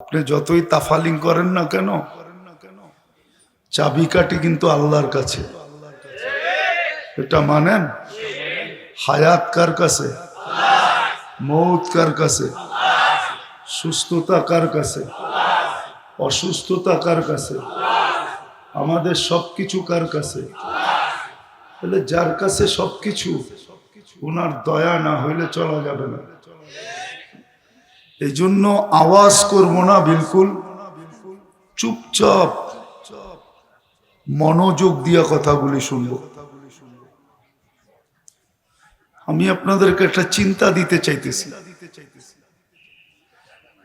আপনি যতই তাফালিং করেন না কেন চাবিকাঠি কিন্তু আল্লাহর কাছে। এটা মানেন? হায়াত কার কাছে? মৌত কার কাছে? সুস্থতা কার কাছে? অসুস্থতা কার কাছে? আমাদের সবকিছু কার কাছে? তাহলে যার কাছে সবকিছু, ওনার দয়া না হইলে চলা যাবে না। এই জন্য আওয়াজ করব না বিলকুল। চুপচাপ মনোযোগ দিয়া কথাগুলি শুনব। আমি আপনাদেরকে একটা চিন্তা দিতে চাইতেছি।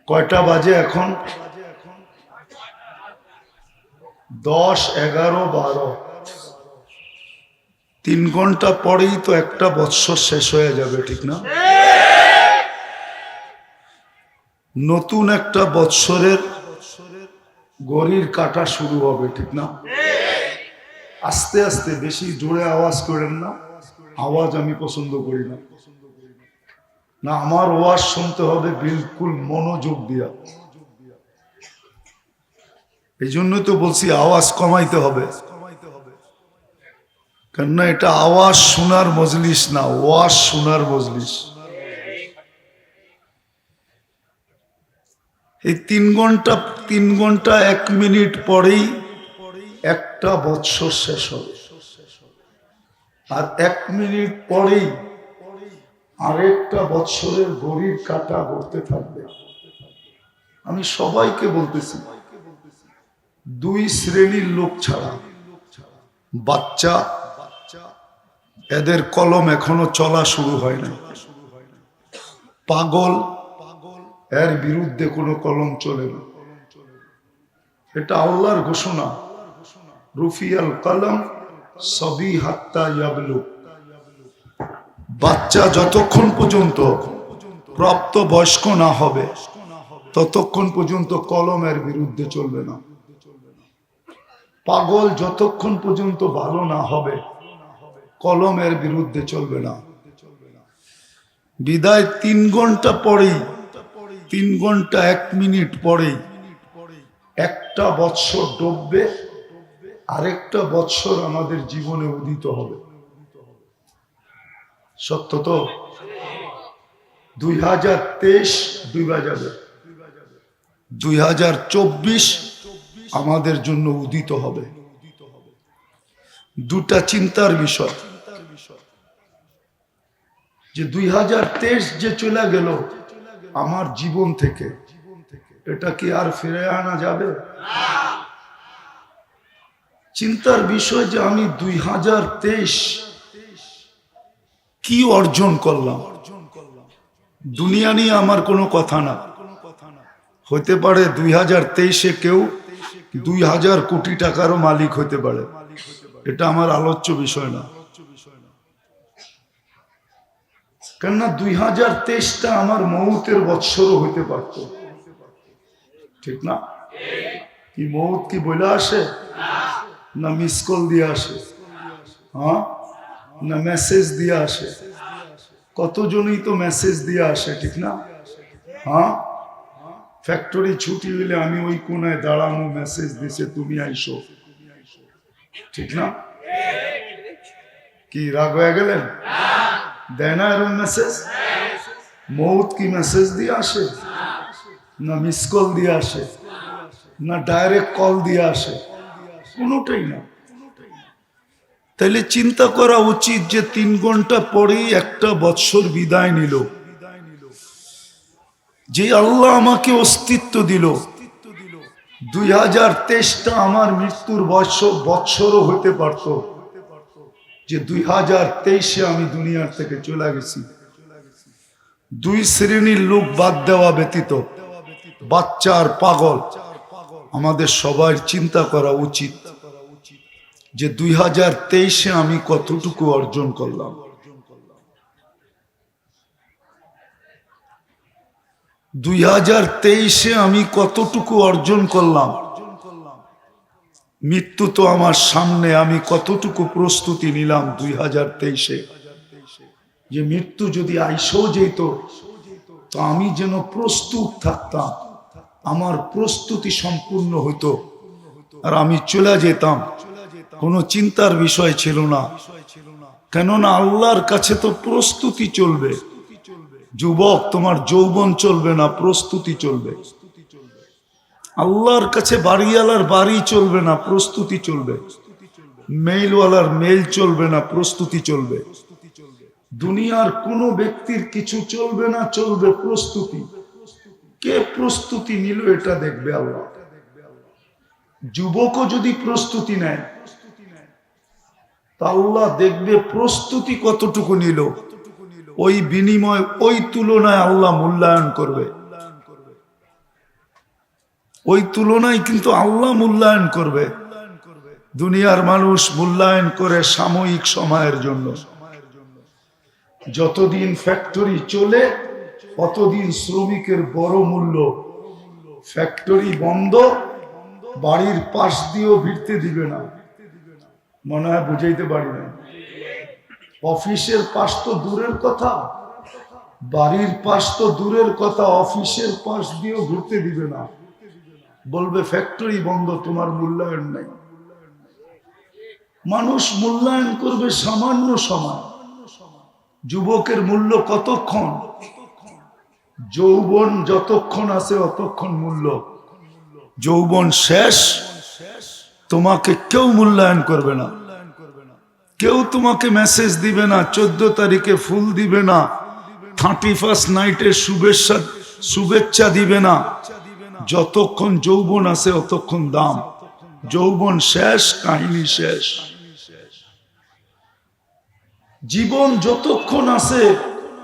কয়টা বাজে এখন? দশ, এগারো, বারো। তিন ঘণ্টা পরেই তো একটা বৎসর শেষ হয়ে যাবে, ঠিক না? নতুন একটা বৎসরের গড়ির কাটা শুরু হবে, ঠিক না? আস্তে আস্তে বেশি জোরে আওয়াজ করেন না, আওয়াজ আমি পছন্দ করি না। না, আমার ওয়াজ শুনতে হবে বিলকুল মনোযোগ দিয়া। এই জন্যই তো বলছি আওয়াজ কমাইতে হবে। কেননা এটা আওয়াজ শোনার মজলিস না, ওয়াজ শোনার মজলিস। এই তিন ঘণ্টা তিন ঘণ্টা এক মিনিট পরেই একটা বৎসর শেষ হবে। আর এক মিনিট পরেই আরেকটা বৎসরের ঘড়ির কাটা করতে থাকবে। আমি সবাইকে বলতেছি, দুই শ্রেণির লোক ছাড়া বাচ্চা, এদের কলম এখনও চলা শুরু হয় না পাগল এর বিরুদ্ধে কোনো কলম চলে না। এটা আল্লাহর ঘোষণা। রুফিয়াল কলম সবই হাত্তা ইয়াবলু। বাচ্চা যতক্ষণ পর্যন্ত প্রাপ্ত বয়স্ক না হবে, ততক্ষণ পর্যন্ত কলমের বিরুদ্ধে চলবে না। পাগল যতক্ষণ পর্যন্ত ভালো না হবে কলমের বিরুদ্ধে চলবে না। বিদায় তিন ঘণ্টা পরেই তিন ঘণ্টা এক মিনিট পরেই একটা বৎসর ডুববে, আরেকটা বৎসর আমাদের জীবনে উদিত হবে। সত্য তো? দুই হাজার তেইশ দুই হাজার চব্বিশ আমাদের জন্য উদিত হবে। দুটা চিন্তার বিষয়। যে দুই হাজার তেইশ যে চলে গেল আমার জীবন থেকে এটা কি আর ফিরে আনা যাবে? চিন্তার বিষয় যে আমি দুই হাজার তেইশ কি অর্জন করলাম? দুনিয়া নিয়ে আমার কোনো কথা না। হতে পারে দুই হাজার তেইশে কেউ দুই হাজার কোটি টাকারও মালিক হতে পারে। এটা আমার আলোচ্য বিষয় না। কেননা দুই হাজার তেইশটা আমার মৌতের বৎসরও হইতে পারত। ঠিক না? কি মৌত কি বইলা আসে? না মিস কল দিয়ে আসে। হ্যাঁ? না মেসেজ দিয়ে আসে। কতজনই তো মেসেজ দিয়ে আসে, ঠিক না? হ্যাঁ? ফ্যাক্টরি ছুটি হইলে আমি ওই কোনায় দাঁড়ানো মেসেজ দিছে, তুমি আইসো। ঠিক না? কি, রাগ হয়ে গেলেন? দেয় না মেসেজ মৌত কি মেসেজ দিয়ে আসে? না মিস কল দিয়ে আসে? না ডাইরেক্ট কল দিয়ে আসে? কোনোটাই না। তাইলে চিন্তা করা উচিত যে তিন ঘণ্টা পরেই একটা বৎসর বিদায় নিল। যে আল্লাহ আমাকে অস্তিত্ব দিল। দুই হাজার তেইশটা আমার মৃত্যুর বৎসর বৎসরও হতে পারত। যে দুই হাজার তেইশে আমি দুনিয়ার থেকে চলে গেছি। দুই শ্রেণির লোক বাদ দেওয়া ব্যতীত বাচ্চা আর পাগল আমাদের সবার চিন্তা করা উচিত যে দুই হাজার তেইশে আমি কতটুকু অর্জন করলাম। দুই হাজার তেইশে আমি কতটুকু অর্জন করলাম। মৃত্যু তো আমার সামনে, আমি কতটুকু প্রস্তুতি নিলাম দুই হাজার তেইশে? যে মৃত্যু যদি আইসেও যেত, তো আমি যেন প্রস্তুত থাকতাম, আমার প্রস্তুতি সম্পূর্ণ হতো আর আমি চলে যেতাম। কোনো চিন্তার বিষয় ছিল না। কেননা আল্লাহর কাছে তো প্রস্তুতি চলবে। যুবক, তোমার যৌবন চলবে না, প্রস্তুতি চলবে। আল্লাহর কাছে বাড়িওয়ালার বাড়ি চলবে না, প্রস্তুতি চলবে। মেইলওয়ালার মেইল চলবে না, প্রস্তুতি চলবে। দুনিয়ার কোনো ব্যক্তির কিছু চলবে না, চলবে প্রস্তুতি। কে প্রস্তুতি নিল এটা দেখবে আল্লাহ। যুবকও যদি প্রস্তুতি নেয়, তা আল্লাহ দেখবে প্রস্তুতি কতটুকু নিল। ওই বিনিময়, ওই তুলনায় আল্লাহ মূল্যায়ন করবে। ওই তুলনায় কিন্তু আল্লাহ মূল্যায়ন করবে। দুনিয়ার মানুষ মূল্যায়ন করে সাময়িক সময়ের জন্য। যতদিন ফ্যাক্টরি চলে, ততদিন শ্রমিকের বড় মূল্য। ফ্যাক্টরি বন্ধ, বাড়ির পাশ দিয়েও ভিড়তে দিবে না। মনে হয় বুঝাইতে পারি না অফিসের পাশ তো দূরের কথা, বাড়ির পাশ তো দূরের কথা, অফিসের পাশ দিয়েও ঘুরতে দিবে না। বলবে ফ্যাক্টরি বন্ধ, তোমার মূল্যায়ন নাই। মানুষ মূল্যায়ন করবে সামান্য সময়। যুবকের মূল্য কতক্ষণ? যৌবন যতক্ষণ আছে অতক্ষণ মূল্য। যৌবন শেষ, তোমাকে কেউ মূল্যায়ন করবে না। কেউ তোমাকে মেসেজ দিবে না, চোদ্দ তারিখে ফুল দিবে না, থার্টি ফার্স্ট নাইটে শুভেচ্ছা শুভেচ্ছা দিবে না। যতক্ষণ যৌবন আছে অতক্ষণ দাম। যৌবন শেষ, কাহিনী শেষ। জীবন যতক্ষণ আছে,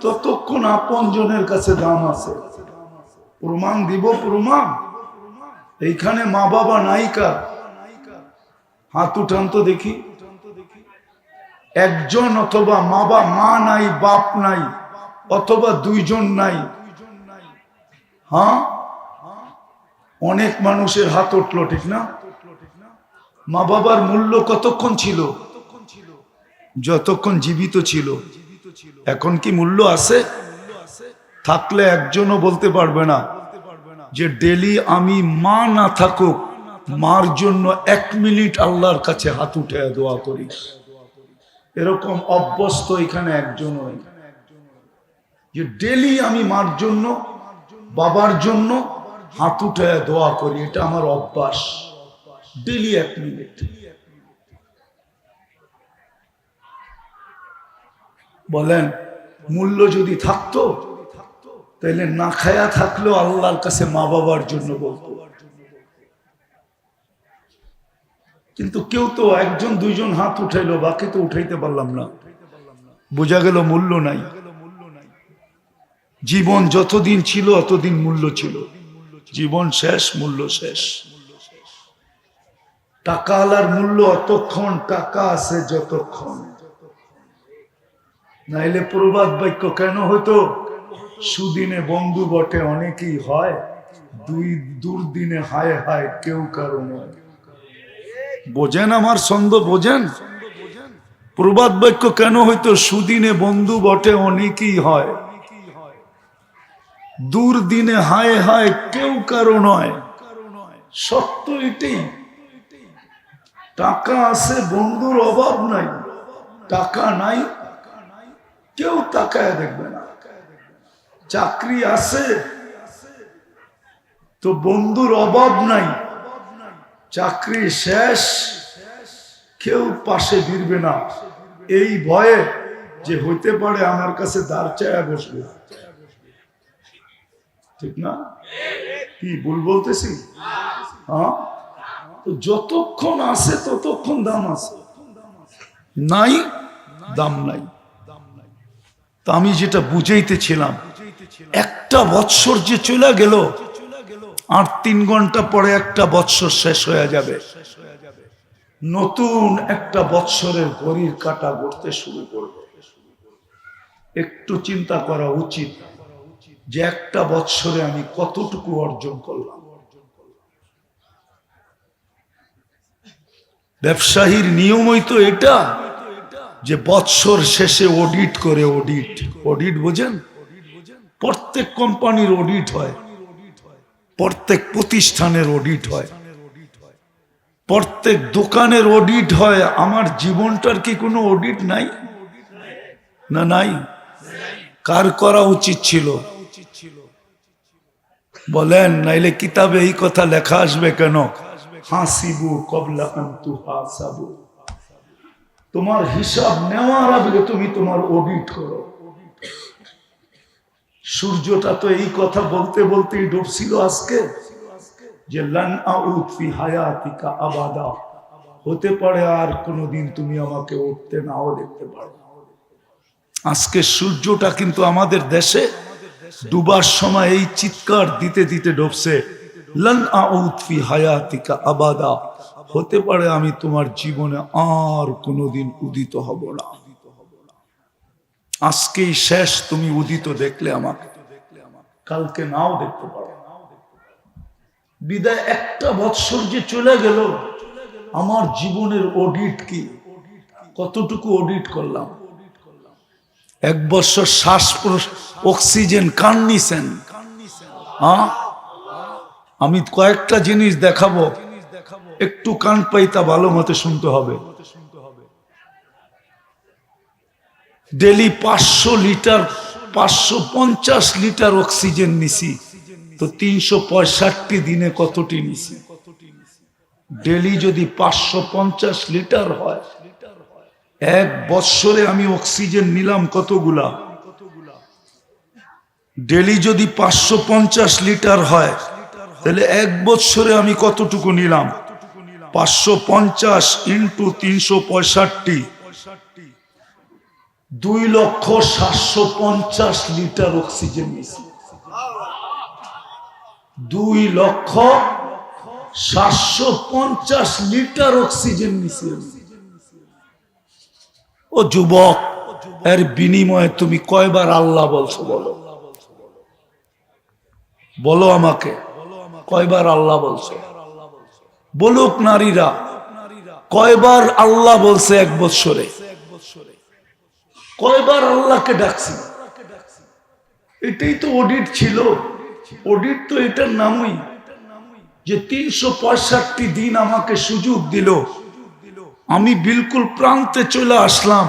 ততক্ষণ আপন জনের কাছে দাম আছে। প্রমাণ দিব, প্রমাণ। এইখানে মা বাবা নায়িকা। হাত উঠান তো দেখি। একজন অথবা মা বা মা নাই, বাপ নাই, অথবা দুইজন নাই। হ্যাঁ? অনেক মানুষের হাত উঠল, ঠিক না? মা বাবার মূল্য কতক্ষণ ছিল? যতক্ষণ জীবিত ছিল। এখন কি মূল্য আছে? থাকলে একজনও বলতে পারবে না যে ডেলি আমি মা না থাকুক, মার জন্য এক মিনিট আল্লাহর কাছে হাত উঠে দোয়া করি। এরকম অভ্যস্ত এখানে একজনও যে ডেলি আমি মার জন্য, বাবার জন্য হাত দোয়া করি, এটা আমার অভ্যাস। ডেলি এক মিনিট বলেন, মূল্য যদি থাকতো তাহলে না খায়া থাকলেও আল্লাহর কাছে মা বাবার জন্য বলতো। কিন্তু কেউ তো একজন, দুইজন হাত উঠাইলো, বাকি তো উঠাইতে পারলাম না। বোঝা গেল মূল্য নাই। জীবন যতদিন ছিল, অতদিন মূল্য ছিল। জীবন শেষ, মূল্য শেষ। টাকা আলার মূল্য অতক্ষণ, টাকা আছে যতক্ষণ। নাইলে প্রবাদ বাক্য কেন হতো? সুদিনে বন্ধু বটে, অনেকেই হয়। দুই দুর্দিনে হায় হায়, কেউ কারও নয়। বোঝেন আমার ছন্দ, বোঝেন? প্রবাদ বাক্য কেন হইতো? সুদিনে বন্ধু বটে, অনেকেই হয়। দূর দিনে হায় হায় কেউ কারও নয়। সত্য এটাই। টাকা আছে, বন্ধুর অভাব নাই। টাকা নাই, কেউ তাকায় দেখবে না। চাকরি আছে, তো বন্ধুর অভাব নাই। চাকরি শেষ, কেউ পাশে ফিরবে না। এই ভয়ে যে হইতে পারে, আমার কাছে দাঁড় চায়া বসবে। ঠিক না? কি ভুল বলতেছি? হ্যাঁ? তো যতক্ষণ আছে, ততক্ষণ দাম আছে। নাই, দাম নাই। তা আমি যেটা বুঝাইতেছিলাম, একটা বৎসর যে চলে গেল, আর তিন ঘণ্টা পরে একটা বৎসর শেষ হয়ে যাবে। নতুন একটা বৎসরের ঘড়ির কাটা গড়তে শুরু করবে। একটু চিন্তা করা উচিত। যে একটা বৎসরে আমি কতটুকু অর্জন করলাম। ব্যবসায়ীর নিয়মই তো এটা যে বৎসর শেষে অডিট করে অডিট। অডিট বোঝেন? প্রত্যেক কোম্পানির অডিট হয়, প্রত্যেক প্রতিষ্ঠানের অডিট হয়, প্রত্যেক দোকানের অডিট হয়। আমার জীবনটার কি কোনো অডিট নাই? না, নাই? কার করা উচিত ছিল? বলেন, নাইলে কিতাবে এই কথা লেখা আসবে কেন? হাসিবু কবলা আন্তু হাসাবু। তোমার হিসাব নেওয়ার আগে তুমি তোমার অডিট করো। সূর্যটা তো এই কথা বলতে বলতেই ডুবছিল আজকে, যে লান আউদ ফি হায়াতিকা আবাদা। হতে পারে আর কোনোদিন তুমি আমাকে উঠতে নাও দেখতে পারো। আজকে সূর্যটা কিন্তু আমাদের দেশে ডুবার সময় এই চিৎকার দিতে দিতে ডুবছে। লান আউদ ফি হায়াতিকা আবাদা। হতে পারে আমি তোমার জীবনে আর কোনোদিন উদিত হব না। আজকেই শেষ, তুমি উদিত দেখলে আমাকে। কালকে নাও দেখতে পারো। বিদায় একটা বৎসর যে চলে গেল, আমার জীবনের অডিট কি? কতটুকু অডিট করলাম? এক বছর শ্বাস অক্সিজেন কান নিছেন আমি কয়েকটা জিনিস দেখাবো। একটু কান পাইতা ভালো মতে শুনতে হবে। ডেলি পাঁচশো লিটার, পাঁচশো পঞ্চাশ লিটার অক্সিজেন নিছি। তো তিনশো পঁয়ষট্টি দিনে কতটি নিছি? ডেলি যদি পাঁচশো পঞ্চাশ লিটার হয় এক বৎসরে আমি অক্সিজেন নিলাম কতগুলা? ডেলি যদি পাঁচশো পঞ্চাশ লিটার হয়, তাহলে এক বৎসরে আমি কতটুকু নিলাম? পাঁচশো পঞ্চাশ ইন্টু তিনশো পঁয়ষট্টি। দুই লক্ষ সাতশো পঞ্চাশ লিটার অক্সিজেন দুই লক্ষ সাতশো পঞ্চাশ লিটার অক্সিজেন আমি। ও যুবক, এর বিনিময়ে তুমি কয়বার আল্লাহ বলছো বলো? বলো আমাকে, কয়বার আল্লাহ বলছো? বলুক নারীরা, কয়বার আল্লাহ বলছে এক বৎসরে? কয়বার আল্লাহকে ডাকছি? এটাই তো অডিট ছিল। অডিট তো এটার নামই যে তিনশো পঁয়ষট্টি দিন আমাকে সুযোগ দিল। আমি বিলকুল প্রান্তে চলে আসলাম।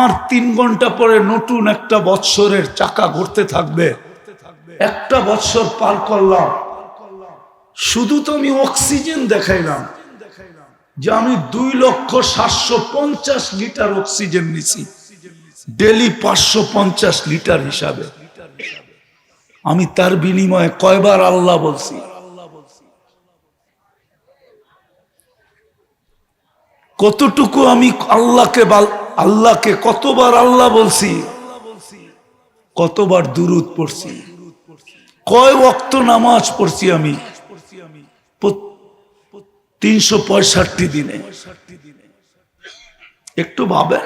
আর তিন ঘণ্টা পরে নতুন একটা বৎসরের চাকা ঘুরতে থাকবে। একটা বৎসর পার করলাম। শুধু তো আমি অক্সিজেন দেখাইলাম যে আমি দুই লক্ষ সাতশো পঞ্চাশ লিটার অক্সিজেন নিছি। ডেলি পাঁচশো পঞ্চাশ লিটার হিসাবে। আমি তার বিনিময়ে কয়বার আল্লাহ বলছি কতটুকু আমি আল্লাহকে আল্লাহকে কতবার আল্লাহ বলছি, কতবার দুরুদ পড়ছি, কয় ওয়াক্ত নামাজ পড়ছি আমি তিনশো পঁয়ষট্টি দিনে। একটু ভাবে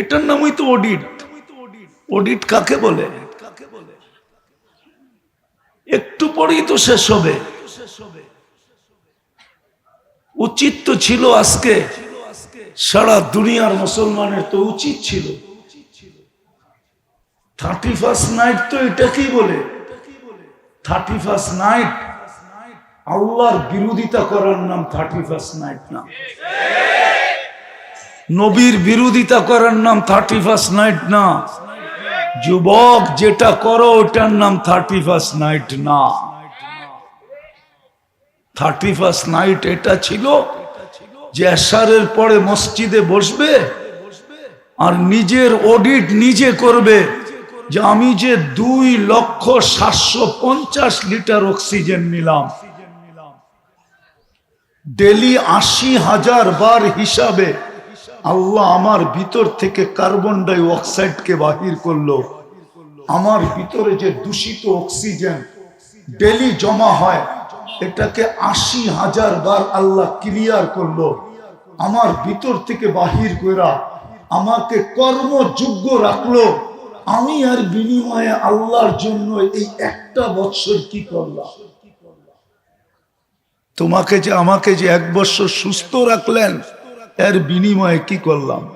এটার নামই তো অডিট। অডিট কাকে বলে? একটু পরেই তো শেষ হবে। উচিত তো ছিল আজকে। সারা দুনিয়ার মুসলমানের তো উচিত ছিল। থার্টি ফার্স্ট নাইট তো এটা কি বলে। থার্টি ফার্স্ট নাইট আল্লাহর বিরোধিতা করার নাম থার্টি ফার্স্ট নাইট না। নবীর বিরোধিতা করার নাম থার্টি ফার্স্ট নাইট না। যুবক যেটা করো ওটার নাম থার্টি ফার্স্ট নাইট না। থার্টি ফার্স্ট নাইট এটা ছিল যে এশারের পরে মসজিদে বসবে আর নিজের অডিট নিজে করবে যে আমি যে দুই লক্ষ সাতশো পঞ্চাশ লিটার অক্সিজেন নিলাম। ডেলি আশি হাজার বার হিসাবে আল্লাহ আমার ভিতর থেকে কার্বন ডাই অক্সাইডকে বাহির করল। আমার ভিতরে যে দূষিত অক্সিজেন ডেলি জমা হয় এটাকে আশি হাজার বার আল্লাহ ক্লিয়ার করল। আমার ভিতর থেকে বাহির করা আমাকে কর্মযোগ্য রাখল। আমি আর বিনিময়ে আল্লাহর জন্য এই একটা বৎসর কি করলাম? তোমাকে যে, আমাকে যে এক বছর সুস্থ রাখলেন, এর বিনিময়ে কি করলাম?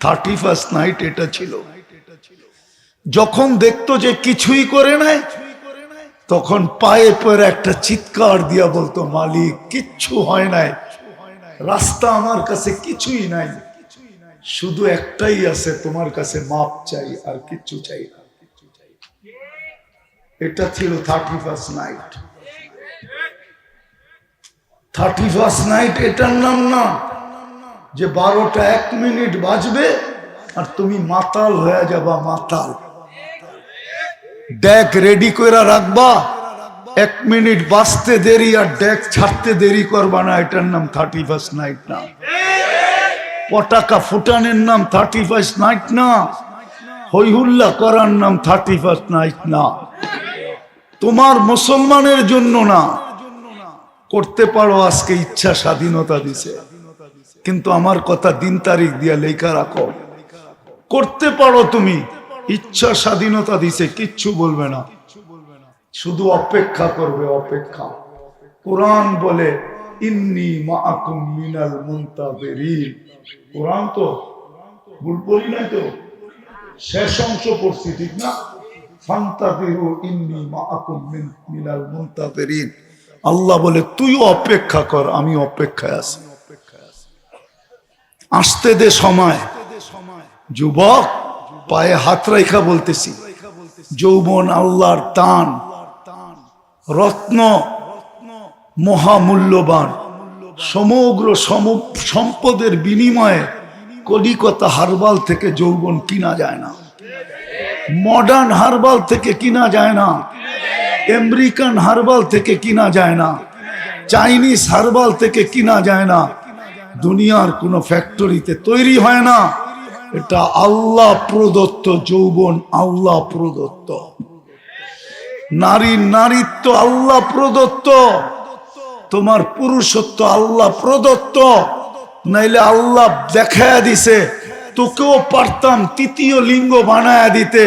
থার্টি ফার্স্ট নাইট এটা ছিল। যখন দেখতো যে কিছুই করে নাই তখন পায়ে পরে একটা চিৎকার দিয়া বলতো, মালিক, কিচ্ছু হয় নাই। রাস্তা আমার কাছে কিছুই নাই। শুধু একটাই আছে, তোমার কাছে মাপ চাই আর কিচ্ছু চাই না। এটা ছিল thirty first night thirty first night এটার নাম না, যে বারোটা এক মিনিট বাজবে আর তুমি মাতাল হয়ে যাবা মাতাল। ডেক রেডি করে রাখবা। এক মিনিট বাঁচতে দেরি আর ডেক ছাড়তে দেরি করবা না, এটার নাম থার্টি ফার্স্ট নাইট না। পটাকা ফুটানের নাম থার্টি ফার্স্ট নাইট না। হইহুল্লা করার নাম থার্টি ফার্স্ট নাইট না। তোমার মুসলমানের জন্য না। করতে পারো, আজকে ইচ্ছা স্বাধীনতা দিছে। কিন্তু আমার কথা দিন তারিখ দিয়া লেখা রাখো। করতে পারো তুমি। ইচ্ছা স্বাধীনতা দিছে, কিচ্ছু বলবে না। শুধু অপেক্ষা করবে, অপেক্ষা। কোরআন বলে, ইন্নি মিনাল কোরআন তো পড়ি নাই তো? শেষ অংশ পড়ছি, ঠিক না? আল্লাহ বলে, তুইও অপেক্ষা কর আমি অপেক্ষায় আছি। আসতে দে সময়। যুবক পায়ে হাত রেখা বলতেছি। যৌবন আল্লাহর তান, রত্ন মহামূল্যবান। সমগ্র সম- সম্পদের বিনিময়ে কলিকতা হারবাল থেকে যৌবন কিনা যায় না। মডার্ন হারবাল থেকে কিনা যায় না। আমেরিকান হারবাল থেকে কিনা যায় না। চাইনিজ হারবাল থেকে কিনা যায় না। দুনিয়ার কোনো ফ্যাক্টরিতে তৈরি হয় না। এটা আল্লাহ প্রদত্ত যৌবন, আল্লাহ প্রদত্ত। নারীর নারীত্ব আল্লাহ প্রদত্ত। তোমার পুরুষত্ব আল্লাহ প্রদত্ত। নাইলে আল্লাহ দেখায়া দিছে, তোকেও পারতাম তৃতীয় লিঙ্গ বানায়া দিতে।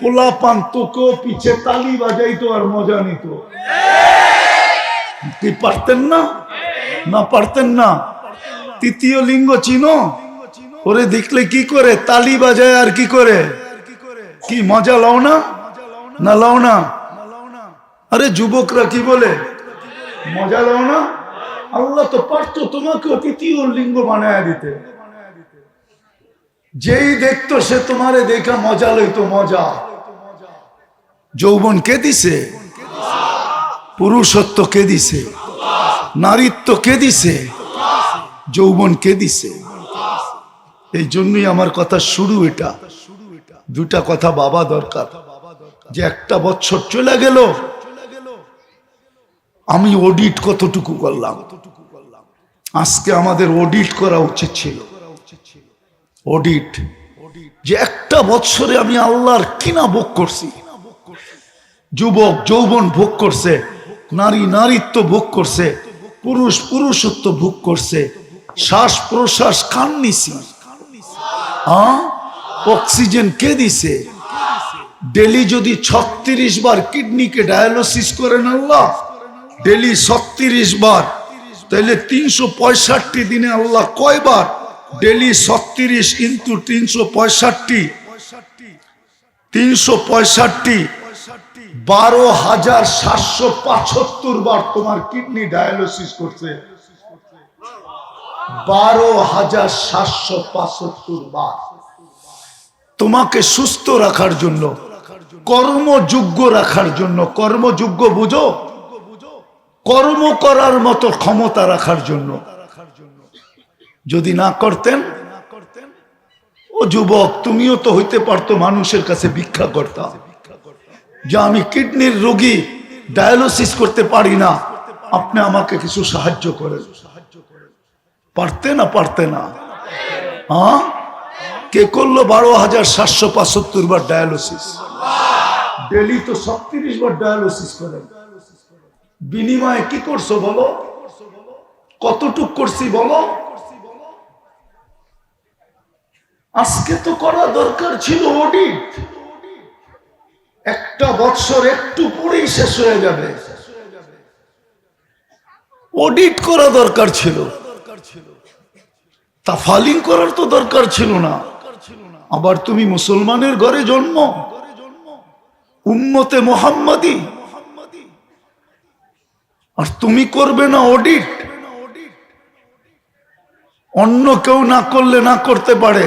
পোলাপান তোকেও পিছে তালি বাজাইতো আর মজা নিত। কি পারতেন না? না পারতেন না? তৃতীয় লিঙ্গ চিনো? ওরে দেখলে কি করে? তালি বাজায় আর কি করে? কি মজা লও না? না লও না? আরে যুবকরা কি বলে? মজা লও না? আল্লাহ তো পারতো তোমাকে তৃতীয় লিঙ্গ বানায় দিতে। যেই দেখতো সে তোমারে দেখা মজা লইতো, মজা। যৌবন কে দিছে? পুরুষত্ব কে দিছে? নারীত্ব কে দিছে? যৌবন কে দিছে? এই জন্যই আমার কথা শুরু এটা। দুটা কথা বাবা দরকার। যে একটা বছর চলে গেল, আমি অডিট কতটুকু করলাম? আজকে আমাদের অডিট করা উচিত ছিল। অডিট যে একটা বছরে আমি আল্লাহর কিনা ভোগ করছি। যুবক, যৌবন ভোগ করছে, নারী নারীত্ব ভোগ করছে, পুরুষ পুরুষত্ব ভোগ করছে শ্বাস প্রশ্বাস কান নিছি হ্যাঁ? অক্সিজেন কে দিছে? ডেলি যদি ছত্রিশ বার কিডনিকে ডায়ালিসিস করেন আল্লাহ, ডেলি ছত্রিশ বার তাহলে তিনশো পঁয়ষট্টি দিনে আল্লাহ কয়বার ডেলি ছত্রিশ ইন্টু তিনশো পঁয়ষট্টি? তিনশো পঁয়ষট্টি। বারো হাজার সাতশো পঁচাত্তর বার তোমার কিডনি ডায়ালিসিস করছে। বারো হাজার সাতশো পঁচাত্তর বার। তোমাকে সুস্থ রাখার জন্য, কর্মযোগ্য রাখার জন্য, কর্মযোগ্য বুঝো? কর্ম করার মতো ক্ষমতা রাখার জন্য। যদি না করতেন, ও যুবক, তুমিও তো হইতে পারতো মানুষের কাছে ভিক্ষা করতাম যে আমি কিডনির রোগী, ডায়ালিসিস করতে পারি না, আপনি আমাকে কিছু সাহায্য করেন। পারতে না পারতে না? হ্যাঁ কে করল বারো হাজার সাতশো পঁচাত্তর বার ডায়ালিসিস? ডেলি তো ছত্রিশ বার ডায়ালিসিস করেন। বিনিময়ে কি করছ বলো? কতটুক করছি বলো? আজকে তো করা দরকার ছিল অডিট একটা বৎসর একটু পরেই শেষ হয়ে যাবে। অডিট করা দরকার ছিল। তা ফালিং করার তো দরকার ছিল না। আবার তুমি মুসলমানের ঘরে জন্ম। উম্মতে মোহাম্মদি। আর তুমি করবে না অডিট অন্য কেউ না করলে না করতে পারে।